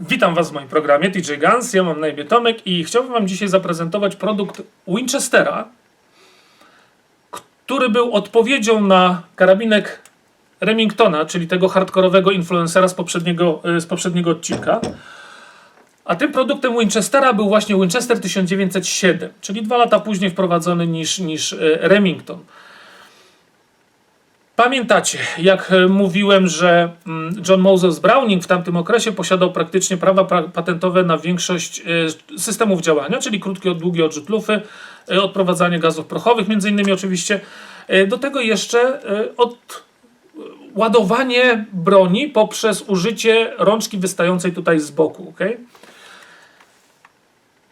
Witam Was w moim programie TJ Guns. Ja mam na imię Tomek i chciałbym Wam dzisiaj zaprezentować produkt Winchestera, który był odpowiedzią na karabinek Remingtona, czyli tego hardkorowego influencera z poprzedniego, z poprzedniego odcinka. A tym produktem Winchestera był właśnie Winchester 1907, czyli dwa lata później wprowadzony niż, niż y, Remington. Pamiętacie, jak e, mówiłem, że mm, John Moses Browning w tamtym okresie posiadał praktycznie prawa pra- patentowe na większość e, systemów działania, czyli krótki, długi odrzut lufy, e, odprowadzanie gazów prochowych, między innymi oczywiście. Do tego jeszcze od ładowanie broni poprzez użycie rączki wystającej tutaj z boku. ok?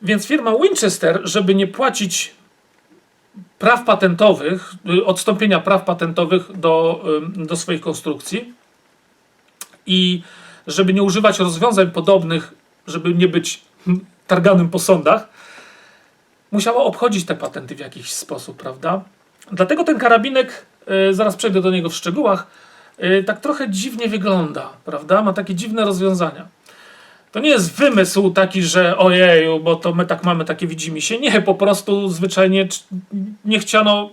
Więc firma Winchester, żeby nie płacić praw patentowych, y, odstąpienia praw patentowych do, ym, do swoich konstrukcji i żeby nie używać rozwiązań podobnych, żeby nie być targanym po sądach, musiała obchodzić te patenty w jakiś sposób, prawda? Dlatego ten karabinek, y, zaraz przejdę do niego w szczegółach, y, tak trochę dziwnie wygląda, prawda? Ma takie dziwne rozwiązania. To nie jest wymysł taki, że ojeju, bo to my tak mamy, takie widzimy się. Nie, po prostu zwyczajnie cz- nie chciano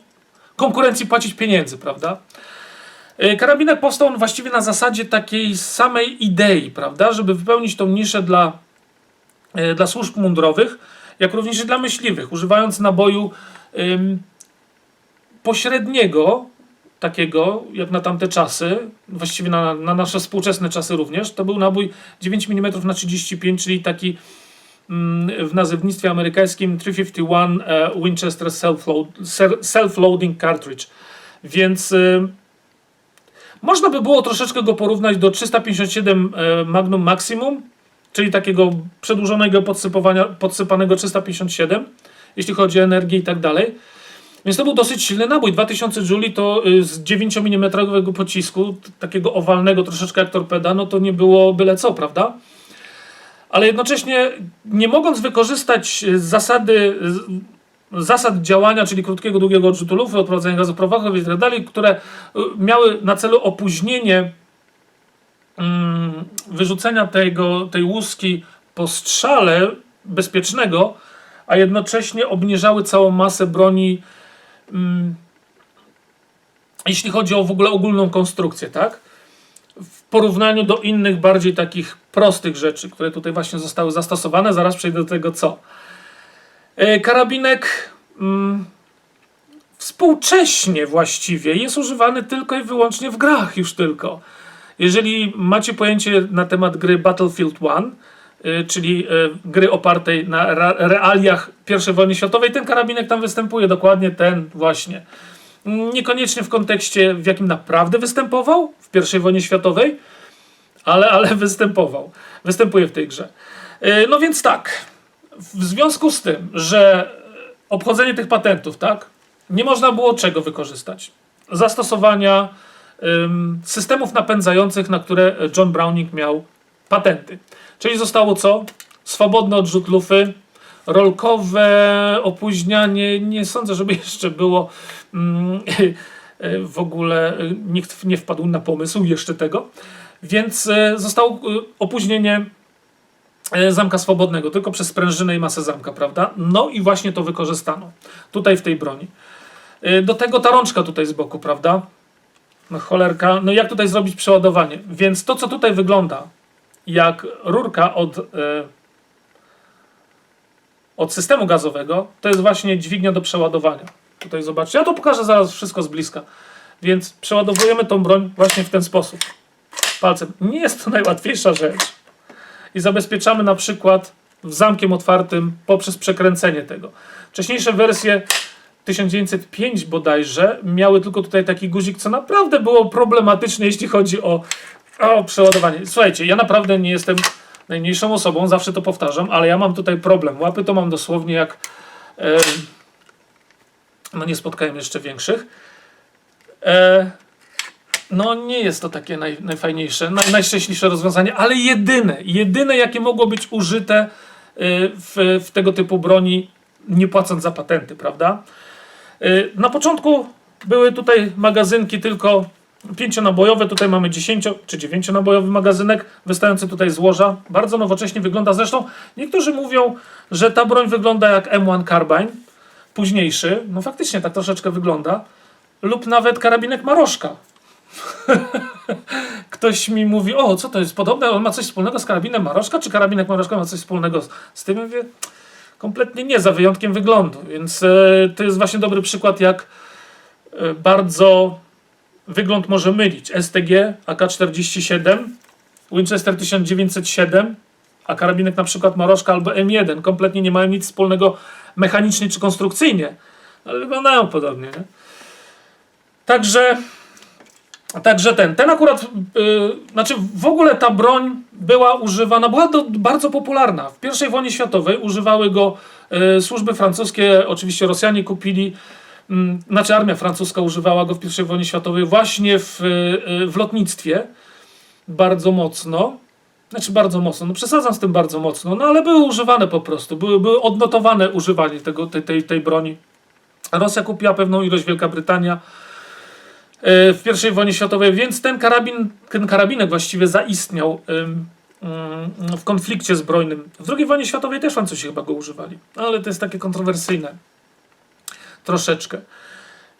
konkurencji płacić pieniędzy, prawda? Y, Karabinek powstał on właściwie na zasadzie takiej samej idei, prawda? Żeby wypełnić tą niszę dla, y, dla służb mundurowych, jak również i dla myśliwych, używając naboju ym, pośredniego, takiego jak na tamte czasy, właściwie na, na nasze współczesne czasy również, to był nabój 9 mm na 35, czyli taki mm, w nazewnictwie amerykańskim 351 e, Winchester self-loading cartridge. Więc y, można by było troszeczkę go porównać do 357 e, Magnum Maximum, czyli takiego przedłużonego podsypowania, podsypanego 357, jeśli chodzi o energię i tak dalej. Więc to był dosyć silny nabój. 2000 Juli to y, z 9 mm pocisku, takiego owalnego, troszeczkę jak torpeda, no to nie było byle co, prawda? Ale jednocześnie, nie mogąc wykorzystać y, zasady, y, zasad działania, czyli krótkiego, długiego odrzutu lufy, odprowadzenia gazów prowachowych i tak dalej, które miały na celu opóźnienie mm, wyrzucenia tego, tej łuski po strzale bezpiecznego, a jednocześnie obniżały całą masę broni, jeśli chodzi o w ogóle ogólną konstrukcję, tak? W porównaniu do innych, bardziej takich prostych rzeczy, które tutaj właśnie zostały zastosowane, zaraz przejdę do tego co. E, Karabinek mm, współcześnie właściwie jest używany tylko i wyłącznie w grach już tylko. Jeżeli macie pojęcie na temat gry Battlefield 1, y, czyli y, gry opartej na realiach I wojny światowej, ten karabinek tam występuje, dokładnie ten właśnie. Niekoniecznie w kontekście, w jakim naprawdę występował w I wojnie światowej, ale, ale występował. Występuje w tej grze. Y, No więc tak, w związku z tym, że obchodzenie tych patentów, tak, nie można było czego wykorzystać? Zastosowania systemów napędzających, na które John Browning miał patenty. Czyli zostało co? Swobodny odrzut lufy, rolkowe opóźnianie. Nie sądzę, żeby jeszcze było mm, w ogóle nikt nie wpadł na pomysł jeszcze tego. Więc y, zostało y, opóźnienie e, zamka swobodnego, tylko przez sprężynę i masę zamka, prawda? No i właśnie to wykorzystano tutaj w tej broni. E, Do tego ta rączka tutaj z boku, prawda? No cholerka, no jak tutaj zrobić przeładowanie? Więc to, co tutaj wygląda jak rurka od, e, od systemu gazowego, to jest właśnie dźwignia do przeładowania. Tutaj zobaczcie, ja to pokażę zaraz wszystko z bliska. Więc przeładowujemy tą broń właśnie w ten sposób. Palcem. Nie jest to najłatwiejsza rzecz i zabezpieczamy na przykład w zamkiem otwartym poprzez przekręcenie tego. Wcześniejsze wersje 1905 bodajże miały tylko tutaj taki guzik, co naprawdę było problematyczne, jeśli chodzi o, o przeładowanie. Słuchajcie, ja naprawdę nie jestem najmniejszą osobą, zawsze to powtarzam, ale ja mam tutaj problem. Łapy to mam dosłownie jak. em, no nie spotkałem jeszcze większych. E, no nie jest to takie naj, najfajniejsze, naj, najszczęśliwsze rozwiązanie, ale jedyne, jedyne jakie mogło być użyte y, w, w tego typu broni, nie płacąc za patenty, prawda? Y, Na początku były tutaj magazynki tylko Pięcionabojowe, tutaj mamy 10 czy 9-nabojowy magazynek wystający tutaj z łoża. Bardzo nowocześnie wygląda. Zresztą niektórzy mówią, że ta broń wygląda jak M1 Carbine, późniejszy. No faktycznie tak troszeczkę wygląda. Lub nawet karabinek Maroszka. Ktoś mi mówi, o co to jest podobne, on ma coś wspólnego z karabinem Maroszka, czy karabinek Maroszka ma coś wspólnego z, tym? Mówię, kompletnie nie, za wyjątkiem wyglądu. Więc e, to jest właśnie dobry przykład, jak e, bardzo wygląd może mylić. STG AK-47, Winchester 1907, a karabinek na przykład Maroszka albo M1 kompletnie nie mają nic wspólnego mechanicznie czy konstrukcyjnie, ale wyglądają podobnie. Nie? Także, także ten, ten akurat, yy, znaczy w ogóle ta broń była używana, była bardzo popularna. W I wojnie światowej używały go yy, służby francuskie, oczywiście Rosjanie kupili, znaczy armia francuska używała go w I wojnie światowej właśnie w, yy, w lotnictwie bardzo mocno. Znaczy bardzo mocno, no przesadzam z tym bardzo mocno, no ale były używane po prostu, były, były odnotowane używanie tego, tej, tej, tej broni. Rosja kupiła pewną ilość, Wielka Brytania e, w I wojnie światowej, więc ten karabin, ten karabinek właściwie zaistniał ym, w konflikcie zbrojnym. W II wojnie światowej też Francuzi chyba go używali, ale to jest takie kontrowersyjne. Troszeczkę.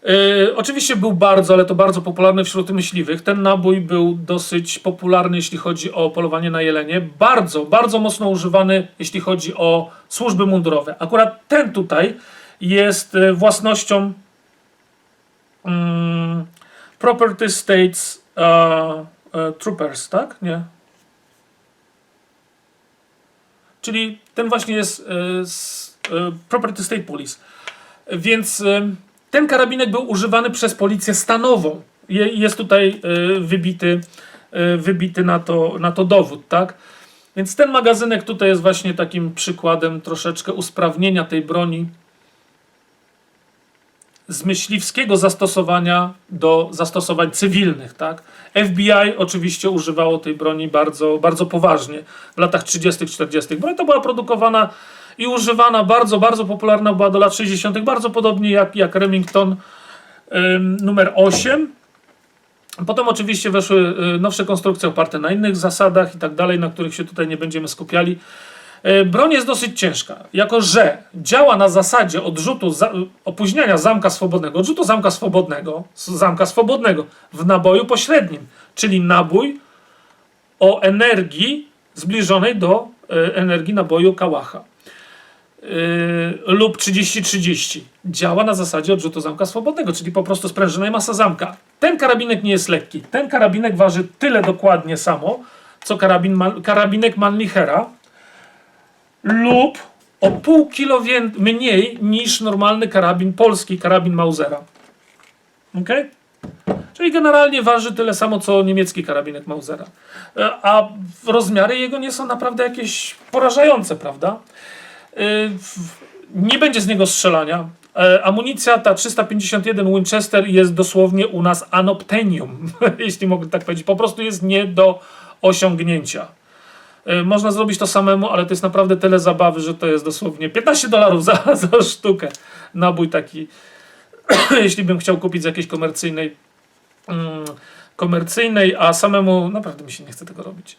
Yy, oczywiście był bardzo, ale to bardzo popularny wśród myśliwych. Ten nabój był dosyć popularny, jeśli chodzi o polowanie na jelenie. Bardzo, bardzo mocno używany, jeśli chodzi o służby mundurowe. Akurat ten tutaj jest yy, własnością mm, Property States uh, uh, Troopers, tak? Nie. Czyli ten właśnie jest yy, Property State Police. Więc yy, ten karabinek był używany przez policję stanową. Je, jest tutaj y, wybity, y, wybity na, to, na to dowód, tak? Więc ten magazynek tutaj jest właśnie takim przykładem troszeczkę usprawnienia tej broni z myśliwskiego zastosowania do zastosowań cywilnych, tak? FBI oczywiście używało tej broni bardzo, bardzo poważnie w latach 30., 40. Broń to była produkowana i używana bardzo, bardzo popularna była do lat 60., bardzo podobnie jak, jak Remington numer 8. Potem oczywiście weszły y, nowsze konstrukcje oparte na innych zasadach i tak dalej, na których się tutaj nie będziemy skupiali. Y, Broń jest dosyć ciężka, jako że działa na zasadzie odrzutu, za, opóźniania zamka swobodnego, odrzutu zamka swobodnego, zamka swobodnego w naboju pośrednim, czyli nabój o energii zbliżonej do y, energii naboju kałacha. Yy, lub 30-30. Działa na zasadzie odrzutu zamka swobodnego, czyli po prostu sprężyna i masa zamka. Ten karabinek nie jest lekki. Ten karabinek waży tyle dokładnie samo, co karabin karabinek Manlichera lub o pół kilo mniej niż normalny karabin polski, karabin Mausera. Ok? Czyli generalnie waży tyle samo, co niemiecki karabinek Mausera. E, A rozmiary jego nie są naprawdę jakieś porażające, prawda? Y, nie będzie z niego strzelania. E, Amunicja ta 351 Winchester jest dosłownie u nas anoptenium, jeśli mogę tak powiedzieć. Po prostu jest nie do osiągnięcia. E, Można zrobić to samemu, ale to jest naprawdę tyle zabawy, że to jest dosłownie 15 dolarów za, za sztukę. Nabój taki, jeśli bym chciał kupić z jakiejś komercyjnej, mm, komercyjnej, a samemu naprawdę mi się nie chce tego robić.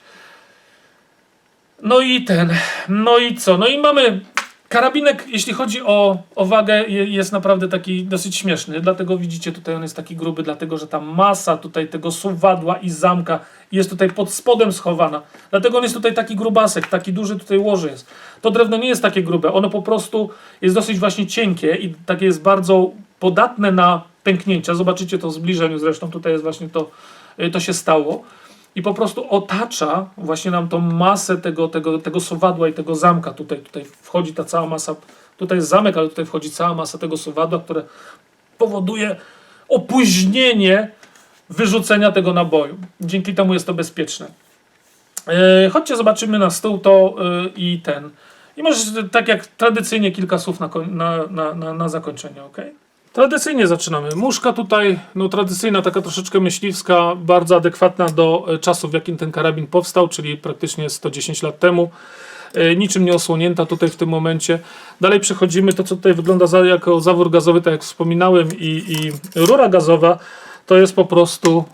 No i ten, no i co? No i mamy karabinek, jeśli chodzi o, o wagę, je- jest naprawdę taki dosyć śmieszny. Dlatego widzicie tutaj on jest taki gruby, dlatego że ta masa tutaj tego suwadła i zamka jest tutaj pod spodem schowana. Dlatego on jest tutaj taki grubasek, taki duży tutaj łoży jest. To drewno nie jest takie grube, ono po prostu jest dosyć właśnie cienkie i takie jest bardzo podatne na pęknięcia. Zobaczycie to w zbliżeniu, zresztą tutaj jest właśnie to, y, to się stało i po prostu otacza właśnie nam tą masę tego, tego, tego sowadła i tego zamka. Tutaj, tutaj wchodzi ta cała masa, tutaj jest zamek, ale tutaj wchodzi cała masa tego sowadła, które powoduje opóźnienie wyrzucenia tego naboju. Dzięki temu jest to bezpieczne. E, chodźcie, zobaczymy na stół to e, i ten. I może tak jak tradycyjnie kilka słów na, na, na, na, zakończenie, ok? Tradycyjnie zaczynamy. Muszka tutaj, no tradycyjna, taka troszeczkę myśliwska, bardzo adekwatna do e, czasu, w jakim ten karabin powstał, czyli praktycznie 110 lat temu. E, Niczym nie osłonięta tutaj w tym momencie. Dalej przechodzimy, to co tutaj wygląda za, jako zawór gazowy, tak jak wspominałem, i, i rura gazowa, to jest po prostu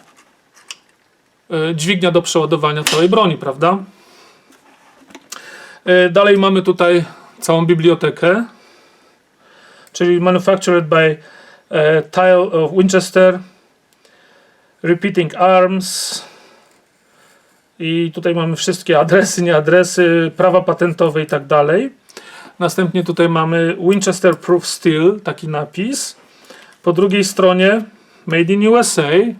e, dźwignia do przeładowania całej broni, prawda? Dalej mamy tutaj całą bibliotekę, czyli manufactured by e, Tile of Winchester, Repeating Arms i tutaj mamy wszystkie adresy, nie adresy, prawa patentowe i tak dalej. Następnie tutaj mamy Winchester Proof Steel, taki napis. Po drugiej stronie Made in USA. Y,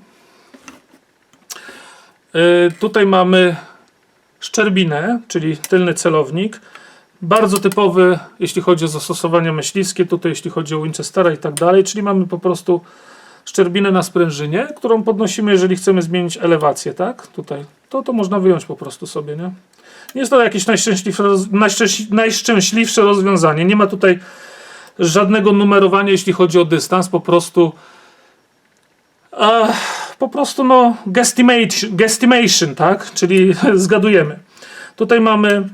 Tutaj mamy szczerbinę, czyli tylny celownik. Bardzo typowy, jeśli chodzi o zastosowania myśliwskie, tutaj jeśli chodzi o Winchestera i tak dalej, czyli mamy po prostu szczerbinę na sprężynie, którą podnosimy, jeżeli chcemy zmienić elewację, tak? Tutaj. To, to można wyjąć po prostu sobie, nie? Nie jest to jakieś najszczęśliwsze, najszczęśliwsze rozwiązanie. Nie ma tutaj żadnego numerowania, jeśli chodzi o dystans, po prostu a, po prostu no guesstimation, guesstimation tak? Czyli zgadujemy. Tutaj mamy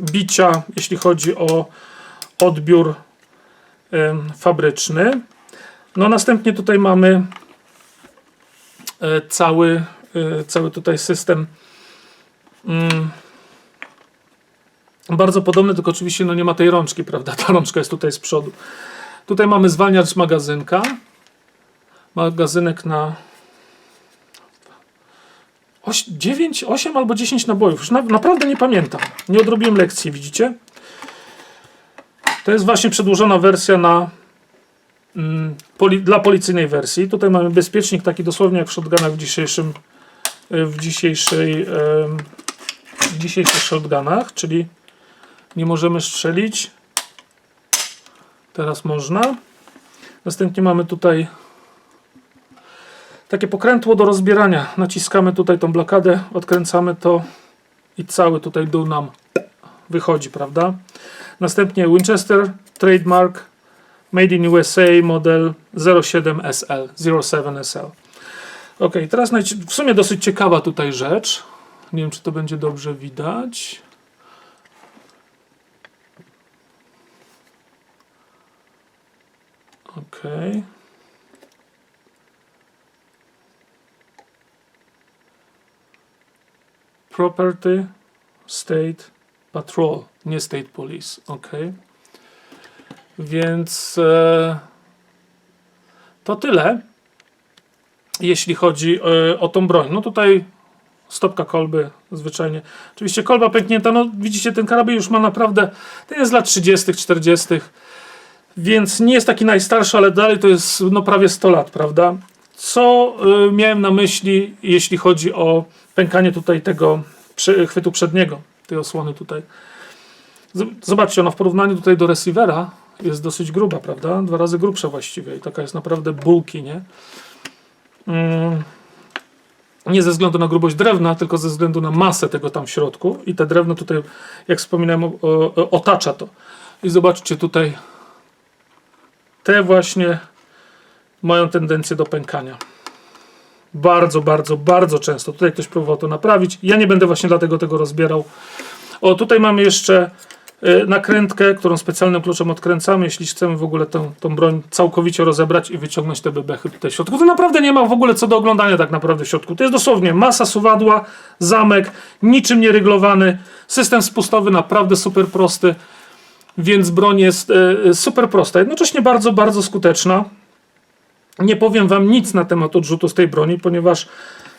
bicia, jeśli chodzi o odbiór fabryczny. No następnie tutaj mamy e, cały, e, cały tutaj system mm, bardzo podobny, tylko oczywiście no nie ma tej rączki, prawda? Ta rączka jest tutaj z przodu. Tutaj mamy zwalniacz magazynka. Magazynek na 9, 8 albo 10 nabojów. Już na, naprawdę nie pamiętam. Nie odrobiłem lekcji, widzicie? To jest właśnie przedłużona wersja na mm, poli, dla policyjnej wersji. Tutaj mamy bezpiecznik taki dosłownie jak w shotgunach w dzisiejszym y, w dzisiejszej w dzisiejszych shotgunach, czyli nie możemy strzelić. Teraz można. Następnie mamy tutaj takie pokrętło do rozbierania. Naciskamy tutaj tą blokadę, odkręcamy to i cały tutaj dół nam wychodzi, prawda? Następnie Winchester Trademark Made in USA model 07SL 07SL. Ok, teraz w sumie dosyć ciekawa tutaj rzecz. Nie wiem, czy to będzie dobrze widać. Ok. Property State Patrol, nie State Police. Ok. Więc e, to tyle, jeśli chodzi e, o tą broń. No tutaj stopka kolby zwyczajnie. Oczywiście kolba pęknięta, no widzicie, ten karabin już ma naprawdę, ten jest z lat 30., 40., więc nie jest taki najstarszy, ale dalej to jest no, prawie 100 lat, prawda? Co y, miałem na myśli, jeśli chodzi o pękanie tutaj tego chwytu przedniego, tej osłony tutaj. Zobaczcie, ona w porównaniu tutaj do receivera jest dosyć gruba, prawda? Dwa razy grubsza właściwie i taka jest naprawdę bulky, nie? Mm. Nie ze względu na grubość drewna, tylko ze względu na masę tego tam w środku. I te drewno tutaj, jak wspominałem, otacza to. I zobaczcie tutaj, te właśnie mają tendencję do pękania. Bardzo, bardzo, bardzo często. Tutaj ktoś próbował to naprawić. Ja nie będę właśnie dlatego tego rozbierał. O, tutaj mamy jeszcze y, nakrętkę, którą specjalnym kluczem odkręcamy, jeśli chcemy w ogóle tą, tą broń całkowicie rozebrać i wyciągnąć te bebechy tutaj w środku. To naprawdę nie ma w ogóle co do oglądania tak naprawdę w środku. To jest dosłownie masa suwadła, zamek, niczym nie ryglowany, system spustowy naprawdę super prosty, więc broń jest y, super prosta, jednocześnie bardzo, bardzo skuteczna. Nie powiem wam nic na temat odrzutu z tej broni, ponieważ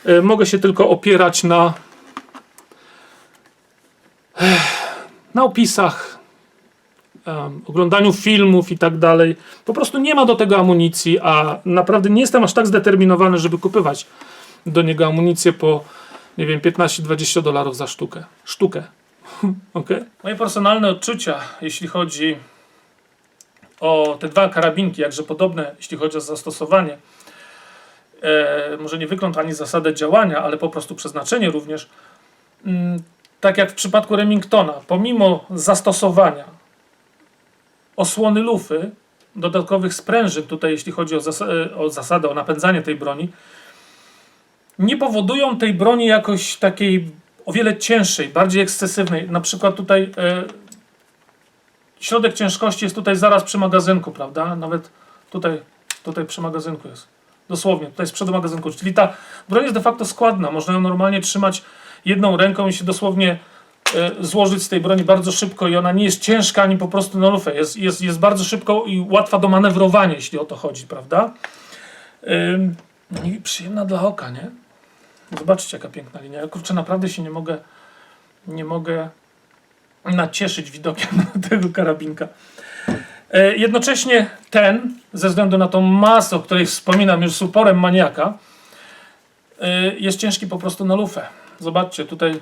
e, mogę się tylko opierać na Ech, na opisach, oglądaniu filmów i tak dalej. Po prostu nie ma do tego amunicji, a naprawdę nie jestem aż tak zdeterminowany, żeby kupywać do niego amunicję po nie wiem 15-20 dolarów za sztukę. Sztukę. okay. Moje personalne odczucia, jeśli chodzi o te dwa karabinki, jakże podobne, jeśli chodzi o zastosowanie. E, może nie wygląd ani zasadę działania, ale po prostu przeznaczenie również. Mm, tak jak w przypadku Remingtona, pomimo zastosowania osłony lufy, dodatkowych sprężyn, tutaj jeśli chodzi o, zas- e, o zasadę, o napędzanie tej broni, nie powodują tej broni jakoś takiej o wiele cięższej, bardziej ekscesywnej. Na przykład tutaj e, środek ciężkości jest tutaj zaraz przy magazynku, prawda? Nawet tutaj, tutaj przy magazynku jest. Dosłownie, tutaj z przodu magazynku. Czyli ta broń jest de facto składna. Można ją normalnie trzymać jedną ręką i się dosłownie e, złożyć z tej broni bardzo szybko i ona nie jest ciężka ani po prostu na lufę. Jest, jest, jest bardzo szybko i łatwa do manewrowania, jeśli o to chodzi, prawda? No i przyjemna dla oka, nie? Zobaczcie, jaka piękna linia. Ja kurczę, naprawdę się nie mogę, nie mogę nacieszyć widokiem tego karabinka. E, Jednocześnie ten, ze względu na tą masę, o której wspominam już z uporem maniaka, e, jest ciężki po prostu na lufę. Zobaczcie, tutaj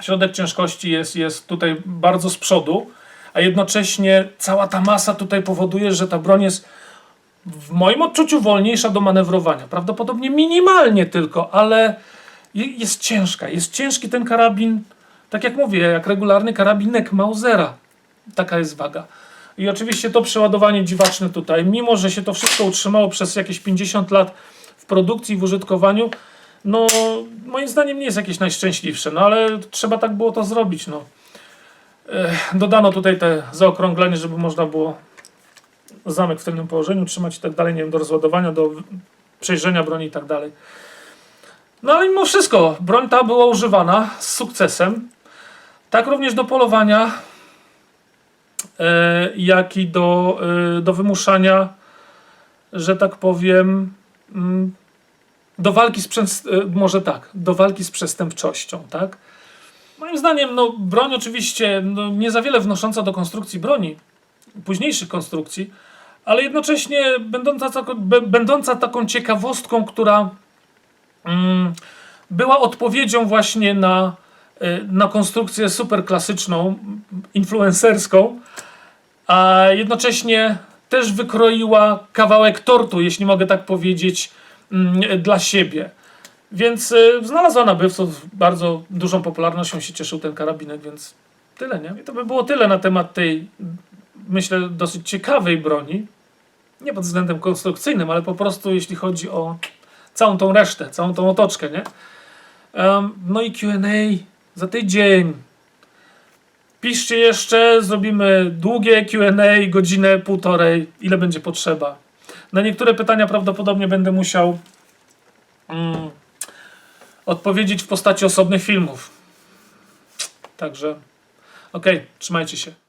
środek ciężkości jest, jest tutaj bardzo z przodu, a jednocześnie cała ta masa tutaj powoduje, że ta broń jest w moim odczuciu wolniejsza do manewrowania. Prawdopodobnie minimalnie tylko, ale je- jest ciężka. Jest ciężki ten karabin, tak jak mówię, jak regularny karabinek Mausera. Taka jest waga. I oczywiście to przeładowanie dziwaczne tutaj, mimo że się to wszystko utrzymało przez jakieś 50 lat w produkcji w użytkowaniu, no moim zdaniem nie jest jakieś najszczęśliwsze, no ale trzeba tak było to zrobić, no. Dodano tutaj te zaokrąglenie, żeby można było zamek w tylnym położeniu trzymać i tak dalej, nie wiem, do rozładowania, do przejrzenia broni i tak dalej. No ale mimo wszystko, broń ta była używana z sukcesem. Tak również do polowania, e, jak i do, e, do wymuszania, że tak powiem, mm, do walki z e, może tak, do walki z przestępczością, tak? Moim zdaniem, no, broń oczywiście no, nie za wiele wnosząca do konstrukcji broni, późniejszych konstrukcji, ale jednocześnie będąca, będąca taką ciekawostką, która mm, była odpowiedzią właśnie na, na konstrukcję super klasyczną, influencerską, a jednocześnie też wykroiła kawałek tortu, jeśli mogę tak powiedzieć, mm, dla siebie. Więc y, znalazła nabywców, bardzo dużą popularnością się cieszył ten karabinek, więc tyle, nie? I to by było tyle na temat tej, myślę, dosyć ciekawej broni. Nie pod względem konstrukcyjnym, ale po prostu jeśli chodzi o całą tą resztę, całą tą otoczkę, nie? Em, no i Q&A za tydzień. Piszcie jeszcze, zrobimy długie Q&A, godzinę, półtorej, ile będzie potrzeba. Na niektóre pytania prawdopodobnie będę musiał mm, odpowiedzieć w postaci osobnych filmów. Także, okej, trzymajcie się.